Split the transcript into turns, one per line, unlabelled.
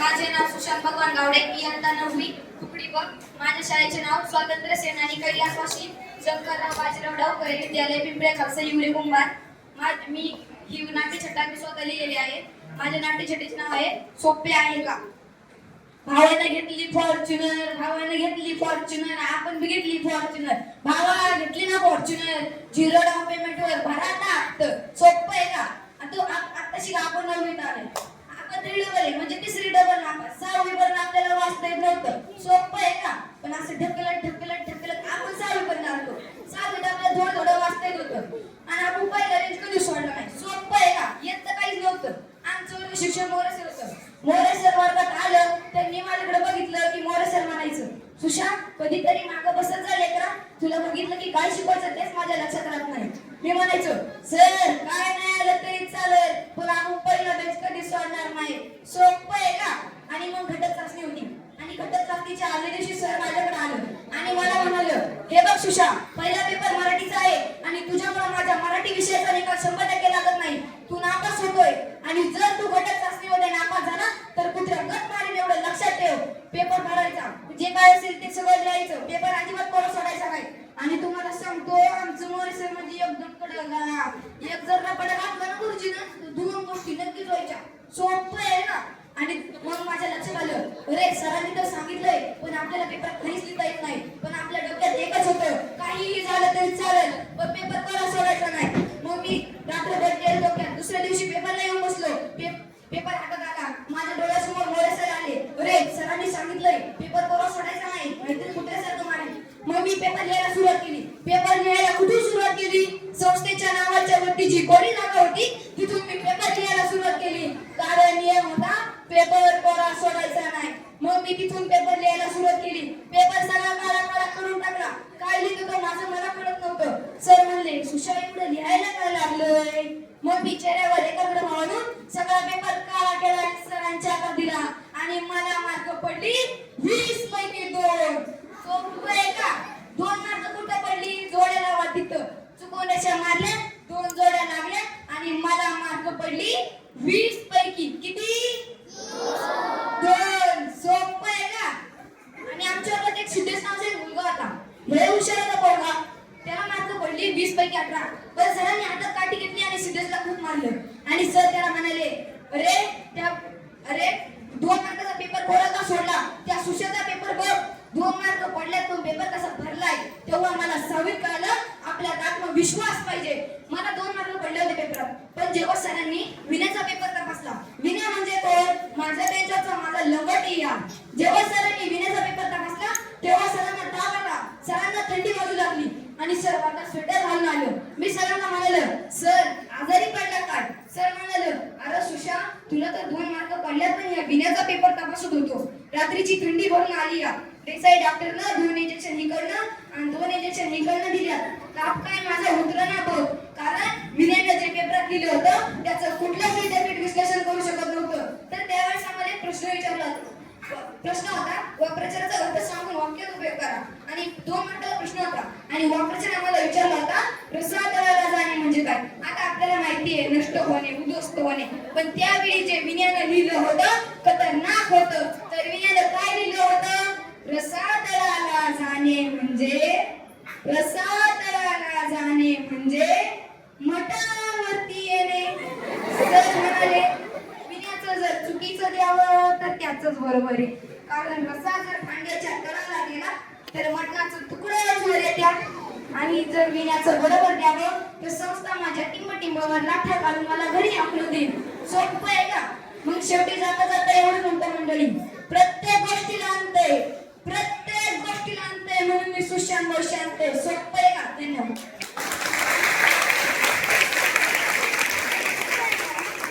माझे नाव सुशांत भगवान गावडे. इयत्ता नववी तुकडी बघ माझ्या शाळेचे नाव स्वातंत्र्य सेनानी कैलासवासी शंकरराव बाजीराव डावकर विद्यालय पिंपळे खालसा हिवरे कुंभार. मी ही नाट्यछटा मी स्वतः लिहिलेली आहे. माझ्या नाट्यछटेचे नाव आहे सोपे आहे का भावानं घेतली फॉर्च्युनर भावानं घेतली फॉर्च्युनर आपण बी घेतली फॉर्च्युनर भावा घेतली ना फॉर्च्युनर झिरो डाऊन पेमेंट वर. भरा ना सोपं आहे का? आता तो आत्ताशी आपण नवीन आले. आपण डबल आहे. म्हणजे तिसरी डबल नापास सहावी पर्यंत आपल्याला वाचता येत नव्हतं. सोपं आहे का? पण असं ढकलत ढकलत ढकलत आपण सहावी पर्यंत आलो सहावीत आपल्याला थोडं थोडं वाचता येत होतं. आणि आपण पहिला रेंज कधी सोडला नाही. सोपं आहे का? येत तर काहीच नव्हतं. आमचं वर्ग शिक्षण मोरे सर होतं. मोरे सर वर्गात आलं त्यांनी माझ्याकडे बघितलं की मोरे सर म्हणायचं सुशा कधीतरी मागं बसत झाले का तुला बघितलं की काय शिकवायचं तेच माझ्या लक्षात राहत नाही. मी म्हणायचो सर काय नाही आलं तरी चालेल. पण आपण पहिला बेंच कधी सोडणार नाही सोपं आहे का आणि मग घटक चाचणी होती आणि घटक चाचणीच्या आदल्या दिवशी सर माझ्याकडे आलं आणि मला म्हणालं हे बघ सुशा पहिला पेपर मराठीचा आहे आणि तुझ्यामुळे माझ्या मराठी विषयाचा निकाल शंभर टक्के लागत नाही. तू नापास होतोय आणि जर तू घटक चाचणीमध्ये नापास झाला तर कुत्र्या गट मारेल एवढं लक्षात ठेव. पेपर भरायचा. जे काय असेल ते सगळं लिहायचं. पेपर अजिबात कोणा सोडायचा नाही. आणि तुम्हाला सांगतो आमचं मोरे सर म्हणजे एकदम कडक एक जर रबड घातलं ना गुरुजीनं दोन गोष्टी नक्कीच व्हायच्या सोपं आहे ना आणि मग माझ्या लक्षात आलं अरे सरांनी तर सांगितलंय पण आपल्याला पेपर काहीच लिहिता येत नाही पण आपल्या डोक्यात एकच होतं काहीही झालं तरी चालेल पण पेपर कोणा सोडायचा नाही मग मी रात्रभर केलं डोक्यात दुसऱ्या दिवशी पेपरला येऊन बसलो पे- पेपर हातात आला माझ्या डोळ्यासमोर मोरे सर आले अरे सरांनी सांगितलंय पेपर कोणा सोडायचा नाही कुठे सर तुम्हाला मग मी पेपर लिहायला सुरुवात केली. पेपर लिहायला कुठून सुरुवात केली? संस्थेच्या नावाच्या वरती जी कोणी जागा होती तिथून मी पेपर लिहायला सुरुवात केली. कारण नियम होता पेपर कोरा सोडायचा नाही. मग मी तिथून पेपर लिहायला सुरुवात केली. पेपर सगळा काळा काळा करून टाकला. काय लिहितो तो माझं मला कळत नव्हतं. सर म्हणले सुशा एवढं लिहायला काय लागलंय? मग मी चेहऱ्यावर एकाग्र म्हणून सगळा पेपर काळा केला सरांच्या हातात दिला. आणि मला मार्क पडली. दोन सोपं आहे का दोन मार्क कुठं पडली? जोड्या लावा तिथं. चुकवण्याच्या मारल्या दोन जोड्या लागल्या आणि मला मार्क पडली वीस पैकी. किती? दोन. सोपं आहे का? आणि आमच्या वर्गात एक सिद्धेश नावाचा एक मुलगा होता. लय हुशार होता पोरगा. त्याला मार्क पडली वीस पैकी अठरा. पण सरांनी हातात काठी घेतली आणि सिद्धेशला खूप मारलं. आणि सर त्याला म्हणाले अरे त्या अरे दोन मार्काचा पेपर कोरा का सोडला. त्या सुशाचा पेपर बघ दोन मार्क पडल्यात तो पेपर कसा भरलाय तेव्हा मला सहावीत कळलं आपल्या आत्मविश्वास पाहिजे मला दोन मार्क पडले होते पेपरात पण जेव्हा सरांनी विनयचा पेपर तपासला विनय म्हणजे कोण माझ्या बेंचाचा माझा लंगोटी या जेव्हा सरांनी विनयचा पेपर तपासला तेव्हा सरांना ताप आला सरांना थंडी वाजू लागली आणि सर्वांना स्वेटर घालून आलो. मी सरांना म्हणालो सर आजारी पडला काय सर म्हणालो अरे सुशा तुला तर दोन मार्क पडल्यात पण या विनयचा पेपर तपासत होतो. रात्रीची थंडी भरून आली या. देसाई डॉक्टरनं दोन इंजेक्शन इकडनं आणि दोन इंजेक्शन इकडनं दिल्या. ताप काय माझा उतरा ना बघ कारण विनयनं जे पेपरात लिहिलं होतं त्याचं कुठलंच विद्यापीठ विश्लेषण करू शकत नव्हतं. तर त्यावेळेस आम्हाला एक प्रश्न विचारला प्रश्न होता वाक्प्रचाराचा अर्थ सांगून वाक्यात उपयोग करा. आणि दोन मार्काचा प्रश्न होता. आणि वाक्प्रचार आम्हाला विचारला होता रसातळाला जाणे आता आपल्याला माहिती आहे नष्ट होणे उद्ध्वस्त होणे. पण त्यावेळी जे विज्ञान लिहिलं होतं खतरनाक होतं. तर विज्ञान काय लिहिलं होतं? रसातळाला जाणे म्हणजे रसातळाला जाणे म्हणजे मठावरती येणे. सर म्हणाले विण्याचं जर चुकीचं द्यावं तर त्याच बरोबर आहे. कारण रसा जर भांड्याच्या तळाला गेला तर मटणाचं आणि जर विण्याचं बरोबर द्यावं तर संस्था माझ्या टिंब टिंबावर लाठा घालून मला घरी आपलं देईल सोपं आहे का? मग शेवटी जाता जाता एवढं म्हणतो मंडळी प्रत्येक गोष्टीला अंत आहे. प्रत्येक गोष्टीला अंत आहे म्हणून मी सुशांत शांत आहे. सोपं आहे का? धन्यवाद.